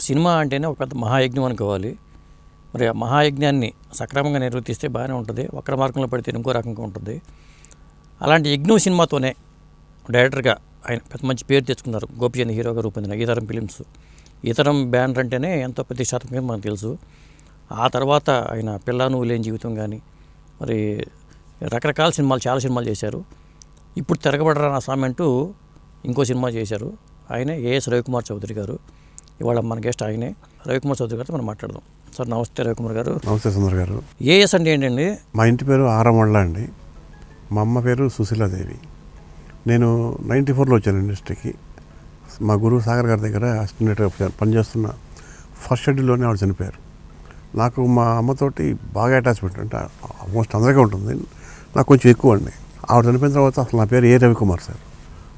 Cinema అంటేనే ఒక పెద్ద మహాయజ్ఞం అనుకోవాలి. మరి ఆ మహాయజ్ఞాన్ని సక్రమంగా నిర్వర్తిస్తే బాగానే ఉంటుంది. వక్ర మార్గంలో పడితే ఇంకో రకంగా ఉంటుంది. అలాంటి యజ్ఞం సినిమాతోనే డైరెక్టర్గా ఆయన పెద్ద మంచి పేరు తెచ్చుకున్నారు. గోపిచంద్ హీరోగా రూపొందిన ఈతరం ఫిలిమ్స్. ఈతరం బ్యానర్ అంటేనే ఎంతో ప్రతిష్టాత్మకంగా మనకు తెలుసు. ఆ తర్వాత ఆయన పిల్ల నువ్వు లేని జీవితం కానీ మరి రకరకాల సినిమాలు చాలా సినిమాలు చేశారు. ఇప్పుడు తిరగబడరా నా స్వామి అంటూ ఇంకో సినిమా చేశారు. ఆయన ఏఎస్ రవికుమార్ చౌదరి గారు. ఇవాళ మన గెస్ట్ ఆయనే రవికుమార్ చౌదరి గారితో మనం మాట్లాడదాం. సార్ నమస్తే రవికుమార్ గారు. నమస్తే సుందర్ గారు. ఏఎస్ అంటే ఏంటండి మా ఇంటి పేరు ఆరమళ్ళ అండి. మా అమ్మ పేరు సుశీలాదేవి. నేను నైంటీ ఫోర్లో వచ్చాను ఇండస్ట్రీకి. మా గురువు సాగర్ గారి దగ్గర అసిస్టెంట్ పనిచేస్తున్న ఫస్ట్ షెడ్యూల్లోనే ఆవిడ చనిపోయారు. నాకు మా అమ్మతోటి బాగా అటాచ్మెంట్ అంటే ఆల్మోస్ట్ అందరికీ ఉంటుంది. నాకు కొంచెం ఎక్కువ అండి. ఆవిడ చనిపోయిన తర్వాత అసలు నా పేరు ఏ రవికుమార్ సార్.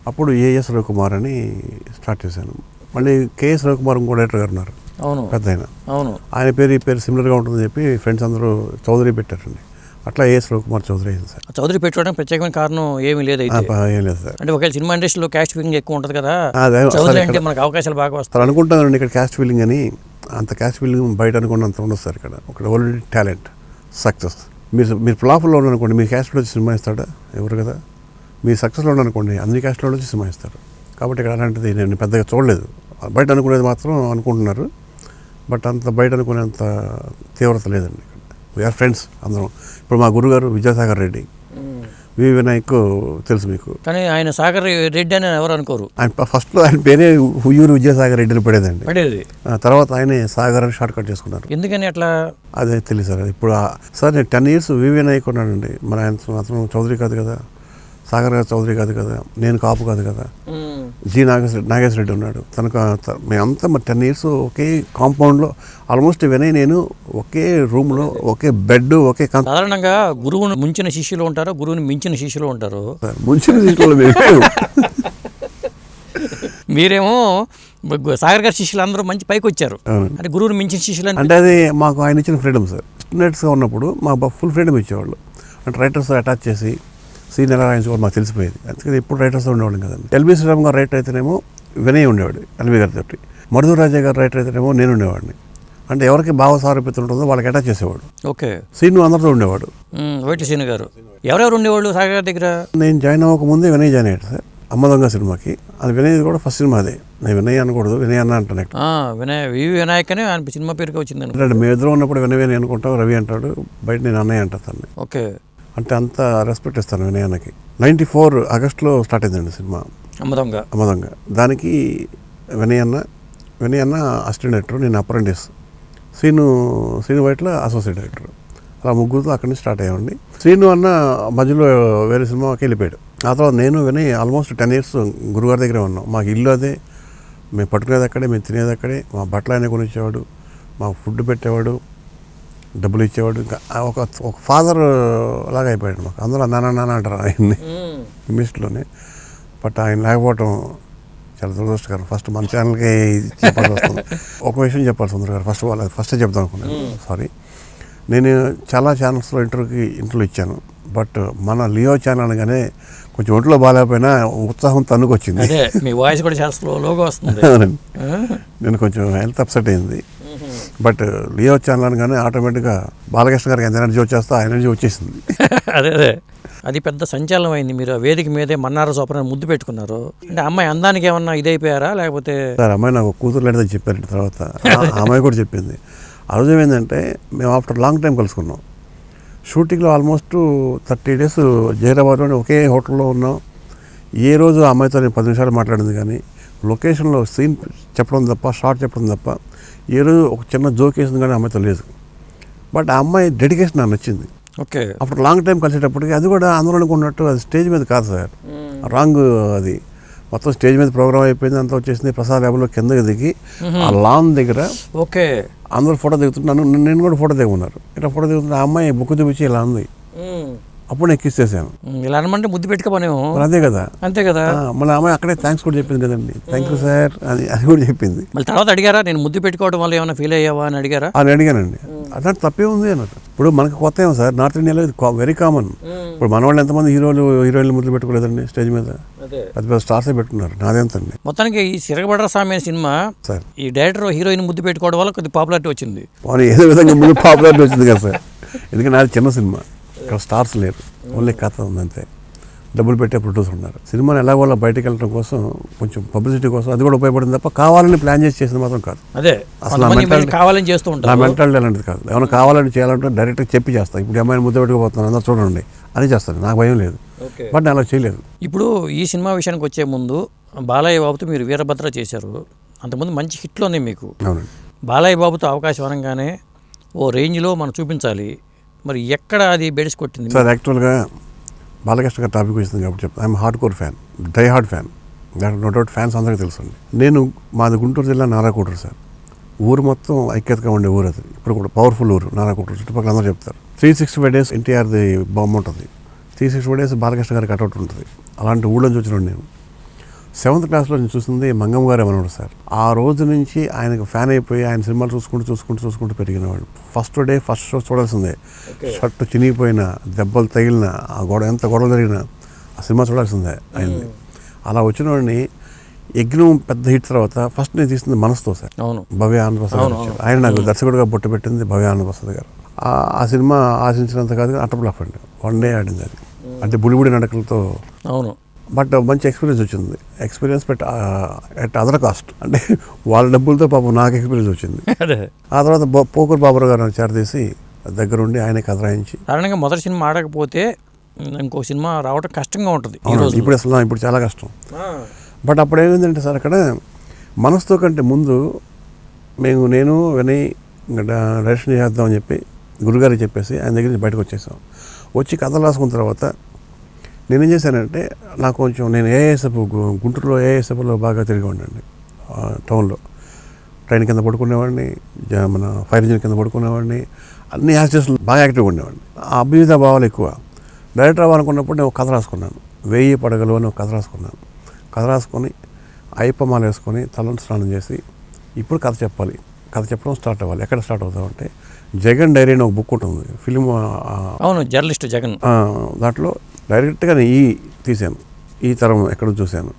అప్పుడు ఏఎస్ రవికుమార్ అని స్టార్ట్ చేశాను. మళ్ళీ కేఎస్ రవికుమార్ ఇంకో డైరెక్టర్ గారు ఉన్నారు. అవును. పెద్ద ఆయన. అవును. ఆయన పేరు ఈ పేరు సిమిలర్గా ఉంటుందని చెప్పి ఫ్రెండ్స్ అందరూ చౌదరి పెట్టారండి. అట్లా ఏఎస్ రవికుమార్ చౌదరి అయింది సార్. చౌదరి పెట్టుకోవడానికి ప్రత్యేకమైన కారణం ఏమీ లేదు ఏం లేదు సార్. అంటే ఒకవేళ సినిమా ఇండస్ట్రీలో క్యాస్ట్ ఫిలింగ్ ఎక్కువ ఉంటుంది కదా అదే చౌదరి అంటే మనకు అవకాశాలు బాగా వస్తాయి. సార్ అనుకుంటానండి ఇక్కడ క్యాస్ట్ ఫీలింగ్ అని. అంత క్యాస్ట్ ఫీలింగ్ బయట అనుకున్నంత ఉండదు సార్ ఇక్కడ. ఇక్కడ ఓన్లీ టాలెంట్ సక్సెస్ మీరు మీరు ఫ్లాప్లో ఉన్నారనుకోండి మీ క్యాస్ట్లో వచ్చి సినిమా ఇస్తాడా? ఎవరు కదా? మీ సక్సెస్లో ఉన్నారనుకోండి అన్ని క్యాస్ట్లో వచ్చి సినిమా ఇస్తారు. కాబట్టి ఇక్కడ అలాంటిది నేను పెద్దగా చూడలేదు. బయట అనుకునేది మాత్రం అనుకుంటున్నారు. బట్ అంత బయట అనుకునేంత తీవ్రత లేదండి. వీఆర్ ఫ్రెండ్స్ అందరం. ఇప్పుడు మా గురుగారు విద్యాసాగర్ రెడ్డి. వి వినాయక్ తెలుసు మీకు. కానీ ఆయన సాగర్ రెడ్డి అని ఎవరు అనుకోరు. ఆయన ఫస్ట్లో ఆయన పేరే హుయూరు విద్యాసాగర్ రెడ్డి అని పడేదండి. పడేది. ఆ తర్వాత ఆయనే సాగర్ అని షార్ట్ కట్ చేసుకున్నారు. ఎందుకని అట్లా? అదే తెలియదు సార్. ఇప్పుడు సార్ నేను టెన్ ఇయర్స్ వివి నాయక్ ఉన్నానండి. మరి ఆయన అతను చౌదరి కాదు కదా. సాగర్ గారు చౌదరి కాదు కదా నేను కాపు కాదు కదా. జి నాగేశ్వర నాగేశ్వర రెడ్డి ఉన్నాడు. తనకు మేమంతా మరి టెన్ ఇయర్స్ ఒకే కాంపౌండ్లో ఆల్మోస్ట్ వినయ్ నేను ఒకే రూమ్లో ఒకే బెడ్ ఒకే సాధారణంగా గురువును ముంచిన శిష్యులు ఉంటారు? గురువుని మించిన శిష్యులు ఉంటారు? ముంచిన మేము మీరేమో సాగర్ గారి శిష్యులు అందరూ మంచి పైకి వచ్చారు. అంటే గురువుని మించిన శిష్యులు అంటే అది మాకు ఆయన ఇచ్చిన ఫ్రీడమ్ సార్. స్టూడెంట్స్గా ఉన్నప్పుడు మాకు ఫుల్ ఫ్రీడమ్ ఇచ్చేవాళ్ళు. అంటే రైటర్స్ అటాచ్ చేసి సీన్ ఎలా రాయించుకోవాలి మాకు తెలిసిపోయేది. అందుకని ఎప్పుడు రైటర్స్ ఉండేవాళ్ళం కదండి. ఎల్బి శ్రీరామ్ గారు రైటర్ అయితేనేమో వినయ్ ఉండేవాడు ఎల్బి గారితో మరుదు రాజా గారు రైటర్ అయితేనేమో నేను ఉండేవాడిని. అంటే ఎవరికి భావ సారూప్యత ఉంటుందో వాళ్ళకి అటాచ్ చేసేవాడు. ఓకే. సీన్ అందరితో ఉండేవాడు. వైటి సీని గారు. ఎవరెవరు ఉండేవాళ్ళు సాగర్ గారి దగ్గర? నేను జాయిన్ అవ్వక ముందే వినయ్ జాయిన్ అయ్యాడు సార్. అమ్మ దొంగ సినిమాకి. అది వినయ్ కూడా ఫస్ట్ సినిమా అదే. నేను వినయ్ అనకూడదు వినయ్ అన్న అంటాను వినయ్ వి వినాయక్ అని ఆయన సినిమా పేరుకి వచ్చింది అంటే మేము ఇద్దరు ఉన్నప్పుడు వినయ్ వినయ్ అనుకుంటాం రవి అంటాడు బయట నేను అన్నయ్య అంటాను ఓకే. అంటే అంత రెస్పెక్ట్ ఇస్తాను వినయానికి నైంటీ ఫోర్ ఆగస్ట్లో స్టార్ట్ అయిందండి సినిమా. అమ్మదొంగ అమదంగా. దానికి వినయన్న వినయన్న అసిస్టెంట్ డైరెక్టర్ నేను apprentice. Srinu Srinu Vaitla associate director. అలా ముగ్గురుతో అక్కడి నుంచి స్టార్ట్ అయ్యామండి. శ్రీను అన్న మధ్యలో వేరే సినిమాకి వెళ్ళిపోయాడు. ఆ తర్వాత నేను వినయ్ ఆల్మోస్ట్ టెన్ ఇయర్స్ గురుగారి దగ్గరే ఉన్నాం. మాకు ఇల్లు అదే. మేము పట్టుకునేది అక్కడే మేము తినేది అక్కడే. మా బట్టలు ఆయన కొనిచ్చేవాడు. మాకు ఫుడ్ పెట్టేవాడు. డబ్బులు ఇచ్చేవాడు. ఇంకా ఒక ఒక ఫాదర్ లాగా అయిపోయాడు మాకు. అందరూ నాన్న నాన్న అంటారు ఆయన్ని. మిస్ట్లోనే బట్ ఆయన లేకపోవటం చాలా దురదృష్టకరం. ఫస్ట్ మన ఛానల్కి చెప్పాల్సి వస్తుంది. ఒక విషయం చెప్పాలి సుందర్ గారు. ఫస్ట్ వాళ్ళు ఫస్టే చెప్దాం అనుకున్నాను. సారీ. నేను చాలా ఛానల్స్లో ఇంటర్వ్యూకి ఇంటర్వ్యూ ఇచ్చాను. బట్ మన లియో ఛానల్ అనగానే కొంచెం ఒంట్లో బాగాలేకపోయినా ఉత్సాహం తన్నుకొచ్చింది. మీ వాయిస్ కూడా చాలా స్లోగా వస్తుంది? నేను కొంచెం హెల్త్ అప్సెట్ అయింది. బట్ లియో ఛానల్ అనగానే ఆటోమేటిక్గా బాలకృష్ణ గారికి ఎంత ఎనర్జీ వచ్చేస్తా ఆ ఎనర్జీ వచ్చేసింది. అదే అదే. అది పెద్ద సంచలనం అయింది. మీరు ఆ వేదిక మీదే మన్నార సోపన ముద్దు పెట్టుకున్నారు. అంటే అమ్మాయి అందానికి ఏమన్నా ఇదైపోయారా? లేకపోతే సార్ అమ్మాయి నాకు కూతురు లేదని చెప్పారంట తర్వాత. అమ్మాయి కూడా చెప్పింది. ఆ రోజు ఏమైందంటే మేము ఆఫ్టర్ లాంగ్ టైం కలుసుకున్నాం. షూటింగ్లో ఆల్మోస్ట్ థర్టీ డేస్ జైరాబాద్లోని ఒకే హోటల్లో ఉన్నాం. ఏ రోజు ఆ అమ్మాయితో నేను పది నిమిషాలు మాట్లాడింది కానీ లొకేషన్లో సీన్ చెప్పడం తప్ప షార్ట్ చెప్పడం తప్ప ఏ రోజు ఒక చిన్న జోక్ వేసింది కానీ ఆ అమ్మాయితో లేదు బట్ ఆ అమ్మాయి డెడికేషన్ నాకు నచ్చింది. ఓకే. ఆఫ్టర్ లాంగ్ టైం కలిసేటప్పటికి అది కూడా అందరూ అనుకున్నట్టు అది స్టేజ్ మీద కాదు సార్. రాంగ్ అది. మొత్తం స్టేజ్ మీద ప్రోగ్రామ్ అయిపోయింది అంతా వచ్చేసింది ప్రసాద్ ల్యాబ్లో కిందకి దిగి ఆ లాన్ దగ్గర ఓకే. అందరూ ఫోటో దిగుతున్నాను నేను కూడా ఫోటో దిగున్నారు ఇట్లా ఫోటో దిగుతున్న ఆ అమ్మాయి బుక్ చూపించి ఇలా ఉంది. అప్పుడు నేను కిస్ చేశాను. ఇలా అనమంటే ముద్దు పెట్టుకోమనేమో మరి అదే కదా. అంతే కదా. మళ్ళీ అమ్మాయి అక్కడే థ్యాంక్స్ కూడా చెప్పింది కదండి. థ్యాంక్ యూ సార్ అని అది కూడా చెప్పింది. మళ్ళీ తర్వాత అడిగారా? నేను ముద్దు పెట్టుకోవడం వల్ల ఏమైనా ఫీల్ అయ్యావా అని అడిగారా? అని అడిగానండి. అట్లాంటి తప్పే ఉంది అన్నట్టు ఇప్పుడు మనకు కొత్త ఏమో సార్ నార్త్ ఇండియాలో ఇది వెరీ కామన్ ఇప్పుడు మన వాళ్ళు ఎంతమంది హీరోలు హీరోయిన్లు ముద్దు పెట్టుకోలేదండి స్టేజ్ మీద? అదే. పెద్ద పెద్ద స్టార్సే పెట్టుకున్నారు. నాదెంతండి మొత్తానికి ఈ సిరగబడ్ర స్వామి అనే సినిమా సార్. ఈ డైరెక్టర్ హీరోయిన్ ముద్దు పెట్టుకోవడం వల్ల కొద్ది పాపులారిటీ వచ్చింది. ఏదో విధంగా ముందు పాపులారిటీ వచ్చింది కదా సార్. ఎందుకంటే నాది చిన్న సినిమా. ఇక్కడ స్టార్స్ లేరు. ఓన్లీ కథ ఉంది అంతే డబ్బులు పెట్టే ప్రొడ్యూసర్ ఉన్నారు. సినిమాని ఎలా వాళ్ళ బయటకు వెళ్ళడం కోసం కొంచెం పబ్లిసిటీ కోసం అది కూడా ఉపయోగపడింది తప్ప కావాలని ప్లాన్ చేసి చేసింది మాత్రం కాదు. అదే అసలు కావాలని చేస్తూ నా ఉంటారు మెంటాలిటీ అలాంటిది కాదు. ఏమైనా కావాలని చేయాలంటే డైరెక్ట్గా చెప్పి చేస్తాను ఇప్పుడు అమ్మాయిని ముద్ద పెట్టుకోబోతున్నాను అందరూ చూడండి అని చేస్తాను నాకు భయం లేదు. బట్ నేను అలా చేయలేదు. ఇప్పుడు ఈ సినిమా విషయానికి వచ్చే ముందు బాలయ్య బాబుతో మీరు వీరభద్ర చేశారు. అంతకుముందు మంచి హిట్లు ఉన్నాయి మీకు. అవునండి. బాలయ్య బాబుతో అవకాశం అనగానే ఓ రేంజ్లో మనం చూపించాలి. మరి ఎక్కడ అది బెడిసి కొట్టింది? సార్ యాక్చువల్గా బాలకృష్ణ గారి టాపిక్ వచ్చింది కాబట్టి చెప్తాను I'm hard core fan die hard fan. దాంట్లో నో డౌట్ ఫ్యాన్స్ అందరికీ తెలుసండి. నేను మాది గుంటూరు జిల్లా నారాకోటరు సార్. ఊరు మొత్తం ఐక్యతగా ఉండే ఊరు అది. ఇప్పుడు కూడా పవర్ఫుల్ ఊరు నారాకోటరు చుట్టుపక్కల అందరూ చెప్తారు. త్రీ సిక్స్టీ ఫైవ్ డేస్ ఎన్టీఆర్ది బొమ్మ ఉంటుంది. Three sixty five days Balakrishna గారి కట్అవుట్ ఉంటుంది. అలాంటి ఊళ్ళో చూసిన నేను. సెవెంత్ క్లాస్లో నేను చూసింది మంగమ్మ గారు ఏమన్నాడు సార్? ఆ రోజు నుంచి ఆయనకు ఫ్యాన్ అయిపోయి ఆయన సినిమాలు చూసుకుంటూ చూసుకుంటూ చూసుకుంటూ పెరిగినవాడు. ఫస్ట్ డే ఫస్ట్ షో చూడాల్సిందే. షర్ట్ చినిగిపోయిన దెబ్బలు తగిలిన ఆ గొడవ ఎంత గొడవ జరిగినా ఆ సినిమా చూడాల్సిందే అయింది. అలా వచ్చిన వాడిని యజ్ఞం పెద్ద హిట్ తర్వాత ఫస్ట్ నేను తీసింది మనసుతో సార్. అవును. భవ్య ఆనంద్ ప్రసాద్ గారు. అవును, వచ్చారు. ఆయన నాకు దర్శకుడిగా బొట్టు పెట్టింది భవ్య ఆనంద్ ప్రసాద్ గారు. ఆ- ఆ సినిమా ఆశించినంత కాదు అట్టపులఫ్ అండి. వన్ డే ఆడింది అది. అంటే బుడిబుడి నడకలతో అవును. బట్ మంచి ఎక్స్పీరియన్స్ వచ్చింది. Experience but at other cost. అంటే వాళ్ళ డబ్బులతో పాపం నాకు ఎక్స్పీరియన్స్ వచ్చింది. ఆ తర్వాత పోకూరు బాబురావు గారు చేరదీసి దగ్గరుండి ఆయన కథ రాయించి. సాధారణంగా మొదటి సినిమా ఆడకపోతే ఇంకో సినిమా రావడం కష్టంగా ఉంటుంది ఇప్పుడు అసలు ఇప్పుడు చాలా కష్టం. బట్ అప్పుడు ఏమైందంటే సార్ అక్కడ మనసుతో కంటే ముందు మేము నేను వినయ్ డైరెక్షన్ చేద్దామని చెప్పి గురుగారికి చెప్పేసి ఆయన దగ్గర నుంచి బయటకు వచ్చేసాం. వచ్చి కథలు రాసుకున్న తర్వాత నేనేం చేశానంటే నాకు కొంచెం నేను ఏఎస్ఎఫ్ గుంటూరులో ఏఎస్ఎఫ్లో బాగా తిరిగి ఉండండి. టౌన్లో. ట్రైన్ కింద పడుకునేవాడిని జ- మన ఫైర్ ఇంజిన్ కింద పడుకునేవాడిని అన్ని యాక్టర్స్లో బాగా యాక్టివ్గా ఉండేవాడిని. ఆ అభ్యుత భావాలు ఎక్కువ. డైరెక్టర్ అవ్వాలనుకున్నప్పుడు నేను ఒక కథ రాసుకున్నాను. వెయ్యి పడగలు అని ఒక కథ రాసుకున్నాను. కథ రాసుకొని అయ్యప్పమాల వేసుకొని తలంటు స్నానం చేసి ఇప్పుడు కథ చెప్పాలి. కథ చెప్పడం స్టార్ట్ అవ్వాలి. ఎక్కడ స్టార్ట్ అవుతామంటే జగన్ డైరీ అని ఒక బుక్ ఉంటుంది. ఫిలిం అవును జర్నలిస్ట్ జగన్. దాంట్లో డైరెక్ట్గా నేను ఈ తీశాను. ఈ తరం ఎక్కడ చూశాను.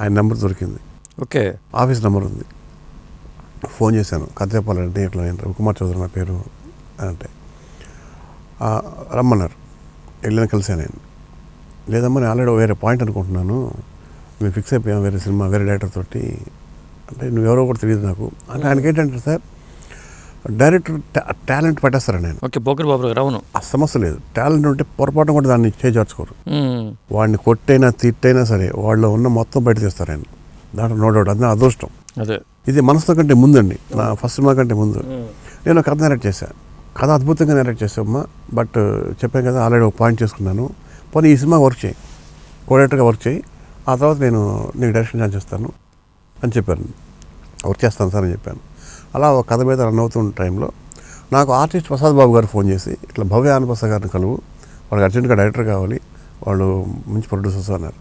ఆయన నెంబర్ దొరికింది. ఓకే. ఆఫీస్ నెంబర్ ఉంది. ఫోన్ చేశాను. కథ చెప్పాలంటే ఇట్లా నేను రవికుమార్ చౌదరి నా పేరు అని అంటే. "ఆ, రమ్మన్నారు. వెళ్ళిన కలిసాను నేను. లేదమ్మా నేను ఆల్రెడీ వేరే పాయింట్ అనుకుంటున్నాను. మేము ఫిక్స్ అయిపోయాం వేరే సినిమా వేరే డైరెక్టర్ తోటి. అంటే నువ్వు ఎవరో కూడా తెలియదు నాకు. అంటే ఆయనకి ఏంటంటే సార్? డైరెక్టర్ టాలెంట్ పెట్టేస్తారు నేను? ఓకే బోకర్ బాబు గారు అవును. ఆ సమస్య లేదు. టాలెంట్ ఉంటే పొరపాటు కూడా దాన్ని చేజార్చుకోరు వాడిని కొట్టైనా తిట్టైనా సరే వాళ్ళు ఉన్న మొత్తం బయట తీస్తారు ఆయన. దాంట్లో నో డౌట్ అది నా అదృష్టం. అదే. ఇది మనసుతో కంటే ముందండి. నా ఫస్ట్ సినిమా కంటే ముందు. నేను కథ నెరెక్ట్ చేశాను కథ అద్భుతంగా నెరెక్ట్ చేసామా బట్ చెప్పాను కదా ఆల్రెడీ ఒక పాయింట్ చేసుకున్నాను. పోనీ ఈ సినిమా వర్క్ చేయి. కోడేటర్గా వర్క్ చేయి. ఆ తర్వాత నేను నీకు డైరెక్షన్ ఛాన్స్ చేస్తాను అని చెప్పాను. వర్క్ చేస్తాను సార్ అని చెప్పాను. అలా ఒక కథ మీద రన్ అవుతున్న టైంలో నాకు ఆర్టిస్ట్ ప్రసాద్ బాబు గారు ఫోన్ చేసి ఇట్లా భవ్య ఆనంద్ ప్రసాద్ గారిని కలువు వాళ్ళకి అర్జెంట్గా డైరెక్టర్ కావాలి వాళ్ళు మంచి ప్రొడ్యూసర్స్ అన్నారు.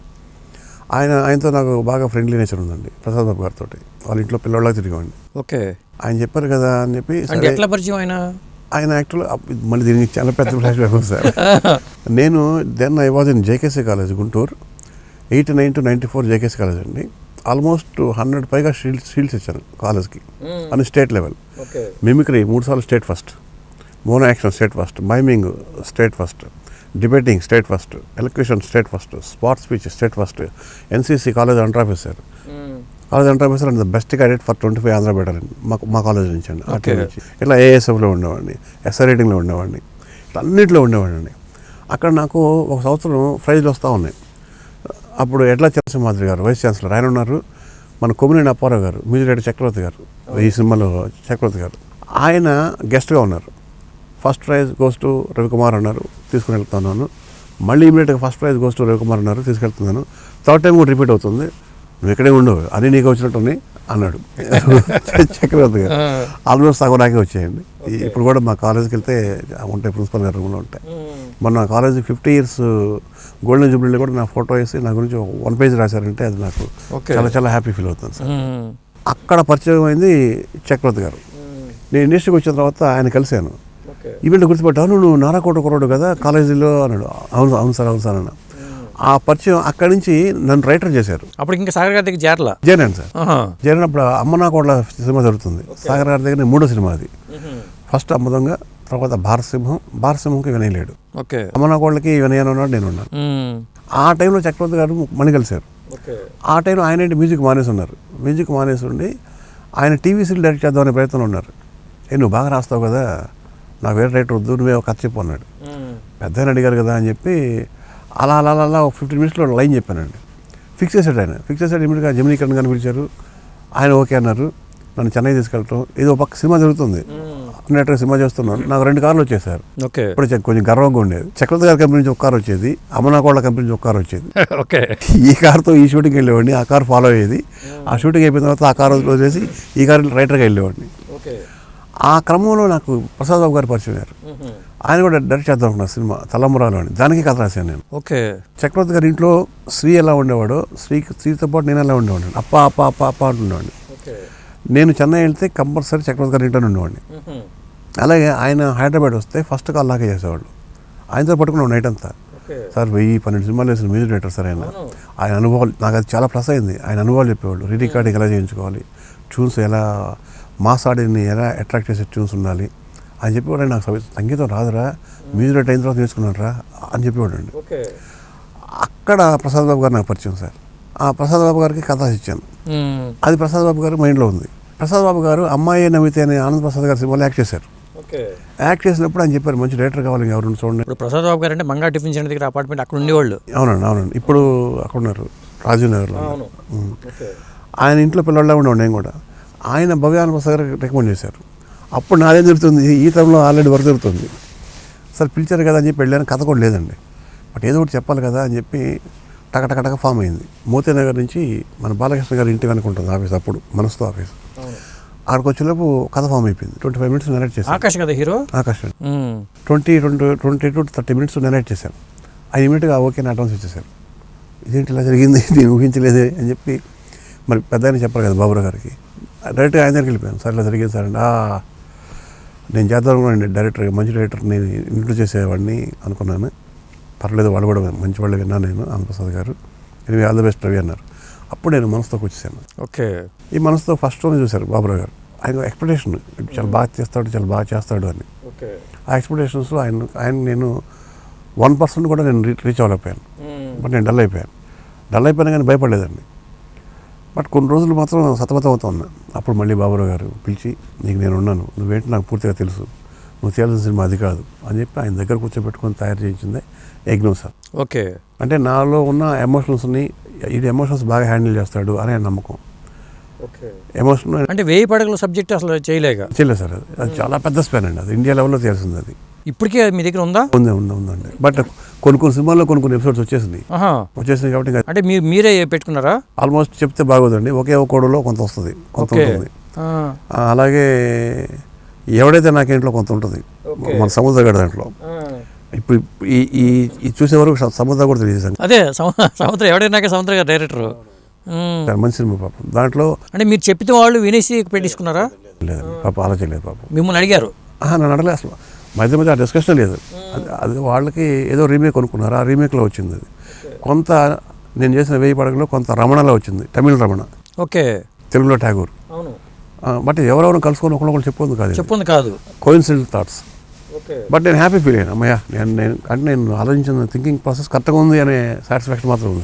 ఆయన ఆయనతో నాకు బాగా ఫ్రెండ్లీ నేచర్ ఉందండి ప్రసాద్ బాబు గారితో వాళ్ళ ఇంట్లో పిల్లవాళ్ళకి తిరిగామండి ఓకే. ఆయన చెప్పారు కదా అని చెప్పి ఎట్లా పరిచయం ఆయన? ఆయన యాక్చువల్ మళ్ళీ దీనికి చాలా పెద్ద ఫ్లాష్ బ్యాక్ సార్. నేను then I was in JKC college Guntur. Eighty nine to ninety four JKC college అండి. ఆల్మోస్ట్ హండ్రెడ్ పైగా షీల్డ్స్ షీల్డ్స్ ఇచ్చాను కాలేజ్కి. అని స్టేట్ లెవెల్. మిమిక్రీ మూడు సార్లు state first. Mono action state first. Miming state first. Debating state first. Elocution state first. Spot speech state first. NCC college under officer. College under officer and the best cadet for twenty five Andhra better అండి మా మా college నుంచి అండి ఆ Okay. team నుంచి. ఇట్లా ఏఎస్ఎఫ్లో ఉండేవాడిని SR రేటింగ్లో ఉండేవాడిని ఇట్లా అన్నింటిలో ఉండేవాడిని. అక్కడ నాకు ఒక సంవత్సరం ప్రైజ్లు వస్తూ ఉన్నాయి. అప్పుడు ఎడ్ల మాదిరి గారు వైస్ ఛాన్సలర్ ఆయన ఉన్నారు. మన కొమ్మినేని అప్పారావు గారు మ్యూజిక్ చక్రవర్తి గారు ఈ సినిమాలో చక్రవర్తి గారు. ఆయన గెస్ట్గా ఉన్నారు. First prize goes to Ravikumar అన్నారు తీసుకుని వెళ్తున్నాను. మళ్ళీ ఇమీడియట్గా first prize goes to Ravikumar అన్నారు తీసుకెళ్తున్నాను. థర్డ్ టైం కూడా రిపీట్ అవుతుంది. నువ్వు ఇక్కడే ఉండవు అని నీకు వచ్చినట్టు అన్నాడు. చక్రవర్తి గారు. ఆల్మోస్ట్ సగం నాకే వచ్చాయండి. ఇప్పుడు కూడా మా కాలేజ్కి వెళ్తే ఉంటాయి ప్రిన్సిపల్ గారు రూమ్లో ఉంటాయి. మొన్న కాలేజ్ ఫిఫ్టీ ఇయర్స్ గోల్డెన్ జూబ్లీలో కూడా నా ఫోటో వేసి నా గురించి వన్ పేజ్ రాశారంటే అది నాకు చాలా చాలా హ్యాపీ ఫీల్ అవుతుంది సార్. అక్కడ పరిచయం అయింది చక్రవర్తి గారు. నేను ఇండస్ట్రీకి వచ్చిన తర్వాత ఆయన కలిశాను. ఈవెంట్ గుర్తుపెట్టాను నువ్వు నారాకోట కుర్రాడు కదా కాలేజీలో అన్నాడు. అవును అవును సార్ అవును సార్ అన్న. ఆ పరిచయం అక్కడి నుంచి నన్ను రైటర్ చేశారు. అప్పుడు ఇంకా సాగర్ గారి దగ్గర చేరలా? చేరాను సార్. చేరినప్పుడు అమ్మ నా కోట్ల సినిమా జరుగుతుంది. సాగర్ గారి దగ్గర మూడో సినిమా అది. ఫస్ట్ అమ్మదొంగ తర్వాత భారసింహం భారసింహంకి వినయలేడు ఓకే. అమ్మ నా కోళ్ళకి వినయన్ ఉన్నాడు నేను ఉన్నాను. ఆ టైంలో చక్రవర్తి గారు మణి కలిశారు ఆ టైంలో ఆయన ఏంటి మ్యూజిక్ మానేసి ఉన్నారు. మ్యూజిక్ మానేసి ఉండి ఆయన టీవీ సీరియల్ డైరెక్ట్ చేద్దామనే ప్రయత్నంలో ఉన్నారు. ఏ నువ్వు బాగా రాస్తావు కదా నాకు వేరే రైటర్ వద్దు నువ్వే ఒక కథ చెప్పు అన్నాడు. పెద్ద అడిగారు కదా అని చెప్పి అలా అలా అలా అలా ఒక ఫిఫ్టీన్ మినిట్స్లో లైన్ చెప్పానండి. ఫిక్స్ చేశాడు ఆయన. ఫిక్స్ చేశాడు ఇమీడియట్గా జమినీ కరణ్ గారిని పిలిచారు. ఆయన ఓకే అన్నారు. నన్ను చెన్నై తీసుకెళ్ళటం. ఒక పక్క సినిమా జరుగుతుంది. అన్నట్టుగా సినిమా చేస్తున్నాను నాకు రెండు కార్లు వచ్చేసారు ఓకే. ఇప్పుడు కొంచెం గర్వంగా ఉండేది. చక్రవర్తి గారి కంపెనీ నుంచి ఒక కారు వచ్చేది. అమనాకోళ్ళ కంపెనీ నుంచి ఒక కారు వచ్చేది. ఓకే. ఈ కార్తో ఈ షూటింగ్కి వెళ్ళేవాడిని. ఆ కార్ ఫాలో అయ్యేది. ఆ షూటింగ్ అయిపోయిన తర్వాత ఆ కార్ వదిలేసి ఈ కార్ రైటర్గా వెళ్ళేవాడిని. ఓకే. ఆ క్రమంలో నాకు ప్రసాద్ బాబు గారు పరిచయం అయ్యారు. ఆయన కూడా డైరెక్ట్ చేద్దాం సినిమా తలంబరాలు అని. దానికి కథ రాశాను నేను. ఓకే. చక్రవర్తి గారి ఇంట్లో శ్రీ ఎలా ఉండేవాడో శ్రీకి శ్రీతో పాటు నేను ఎలా ఉండేవాడిని అప్ప అప్ప అప్ప అప్ప అంటుండేవాడిని నేను చెన్నై వెళ్తే కంపల్సరీ చక్రవర్తి గారి ఇంట్లో ఉండేవాడిని. అలాగే ఆయన హైదరాబాద్ వస్తే ఫస్ట్ కాల్ నాకే చేసేవాళ్ళు. ఆయనతో పట్టుకున్నాం నైట్ అంతా. సార్ వెయ్యి పన్నెండు సినిమాలు వేసిన మ్యూజిక్ డైరెక్టర్ సార్ ఆయన. ఆయన అనుభవాలు నాకు అది చాలా ప్లస్ అయింది. ఆయన అనుభవాలు చెప్పేవాళ్ళు. రీ రికార్డింగ్ ఎలా చేయించుకోవాలి ట్యూన్స్ ఎలా మాస్ ఆడిని ఎలా అట్రాక్ట్ చేసే ట్యూన్స్ ఉండాలి అని చెప్పేవాడు నాకు సంగీ- సంగీతం రాదురా మ్యూజిక్ అయిన తర్వాత నేర్చుకున్నాను రా అని చెప్పేవాడు అండి. ఓకే. అక్కడ ప్రసాద్ బాబు గారు నాకు పరిచయం సార్. ఆ ప్రసాద్ బాబు గారికి కథ ఇచ్చాను. అది ప్రసాద్ బాబు గారు మైండ్లో ఉంది. ప్రసాద్ బాబు గారు అమ్మాయి నవ్వితే అనే ఆనంద్ ప్రసాద్ గారి సినిమాలో యాక్ట్ చేశారు. యాక్ట్ చేసినప్పుడు ఆయన చెప్పారు మంచి డైరెక్టర్ కావాలి ఎవరు చూడండి. ఇప్పుడు ప్రసాద్ బాబు గారు అంటే మంగా టిఫిన్ సెంటర్ దగ్గర అపార్ట్మెంట్ అక్కడ ఉండేవాళ్ళు. అవునండి అవునండి. ఇప్పుడు అక్కడ ఉన్నారు రాజీవ్ నగర్లో ఆయన ఇంట్లో పిల్లల్లో ఉండే నేను కూడా. ఆయన భవ్యాన ప్రసాద్ గారికి రికమెండ్ చేశారు. అప్పుడు నాదేం జరుగుతుంది? ఈ తరంలో ఆల్రెడీ వర్క్ జరుగుతుంది. సార్ పిలిచారు కదా అని చెప్పి వెళ్ళాను. కథ కూడా లేదండి. బట్ ఏదో ఒకటి చెప్పాలి కదా అని చెప్పి టకటకటక ఫామ్ అయింది. మోతీనగర్ నుంచి మన బాలకృష్ణ గారి ఇంటి వెనక ఉంటుంది ఆఫీస్ అప్పుడు మనసుతో ఆఫీస్. అక్కడికి వచ్చేలోపు కథ ఫామ్ అయిపోయింది. ట్వంటీ ఫైవ్ మినిట్స్ నెరేట్ చేశాను. ఆకాష్ కదా హీరో? ఆకాశం. మ్మ్. Twenty twenty twenty to thirty minutes narrate చేశాను. ఆయన ఇమీడియట్గా ఓకే అడ్వాన్స్ ఇచ్చేసారు ఇదేంటి ఇలా జరిగింది? నేను ఊహించలేదే అని చెప్పి మరి పెద్ద ఆయన చెప్పారు కదా బాబురావు గారికి. డైరెక్ట్గా ఆయన దగ్గరికి వెళ్ళిపోయాను. సార్ ఇలా జరిగింది సార్ "ఆ, నేను చేద్దాం అనుకున్నాను డైరెక్టర్ మంచి డైరెక్టర్ నేను ఇంట్లో చేసేవాడిని అనుకున్నాను. పర్లేదు వాళ్ళు కూడా మంచి వాళ్ళు విన్నాను నేను ఆంధ్రప్రసాద్ గారు. ఎనిమిది ఆల్ ద బెస్ట్ రవి అన్నారు. అప్పుడు నేను మనసుతోకి వచ్చేసాను. ఓకే. ఈ మనసుతో ఫస్ట్ రోజు చూశారు బాబురావు గారు. ఆయన ఎక్స్పెక్టేషన్ చాలా బాగా చేస్తాడు చాలా బాగా చేస్తాడు అని. ఓకే. ఆ ఎక్స్పెక్టేషన్స్ ఆయన ఆయన నేను వన్ పర్సెంట్ కూడా నేను రీచ్ అవ్వలేకపోయాను. బట్ నేను డల్ అయిపోయాను. డల్ అయిపోయినా కానీ భయపడలేదండి. బట్ కొన్ని రోజులు మాత్రం సతమతం అవుతా ఉన్నా. అప్పుడు మళ్ళీ బాబురావు గారు పిలిచి నీకు నేను ఉన్నాను నువ్వేంటి నాకు పూర్తిగా తెలుసు నువ్వు చేయాల్సిన సినిమా అది కాదు అని చెప్పి ఆయన దగ్గర కూర్చోబెట్టుకొని తయారు చేయించిందే యజ్ఞం సార్. ఓకే. అంటే నాలో ఉన్న ఎమోషన్స్ని ఇది ఎమోషన్స్ బాగా హ్యాండిల్ చేస్తాడు అనే నమ్మకం. ఓకే. ఎమోషన్ అంటే వేయి పడగల సబ్జెక్ట్ అసలు చేయలేక చేయలేదు సార్ అది. అది చాలా పెద్ద స్పాన్ అండి. అది ఇండియా లెవెల్లో తెలిసింది అది. ఇప్పటికే మీ దగ్గర ఉందా? ఉంది ఉంది ఉందండి. బట్ కొన్ని కొన్ని సినిమాల్లో కొన్ని కొన్ని ఎపిసోడ్స్ వచ్చేసింది వచ్చేసింది కాబట్టి అంటే మీరు మీరే పెట్టుకున్నారా? ఆల్మోస్ట్ చెప్తే బాగోదండి. ఒకే ఒక కోడలో కొంత వస్తుంది కొంత ఉంటుంది. అలాగే ఎవడైతే నాకు ఇంట్లో కొంత ఉంటుంది. మన సముద్ర గడ దాంట్లో. ఇప్పుడు ఈ ఈ చూసే వరకు సముద్ర కూడా సంగతి. అదే సమ- సముద్రం ఎవడైనాకే సముద్రం గారు డైరెక్టర్. మంచి సినిమా పాపం. దాంట్లో అంటే మీరు చెప్పితే వాళ్ళు వినేసి పెట్టించుకున్నారా? లేదండి పాపం ఆలోచన లేదు పాపం. మిమ్మల్ని అడిగారు. నన్ను అడగలే అసలు. మధ్య మధ్య ఆ డిస్కషన్ లేదు. అది అది వాళ్ళకి ఏదో రీమేక్ అనుకున్నారు ఆ రీమేక్లో వచ్చింది అది. కొంత నేను చేసిన వేయి పడగలో కొంత రమణలో వచ్చింది. తమిళ రమణ. ఓకే. తెలుగులో అవును. ఆ, బట్ ఎవరెవరు కలుసుకొని ఒకళ్ళు చెప్పుకుంది కాదు చెప్పుంది కాదు. కోయిన్సిడెంట్ థాట్స్ బట్ నేను హ్యాపీ ఫీల్ అయ్యాను అమ్మయ్య నేను నేను అంటే నేను ఆలోచించిన థింకింగ్ ప్రాసెస్ కరెక్ట్గా ఉంది అనే సాటిస్ఫాక్షన్ మాత్రం ఉంది.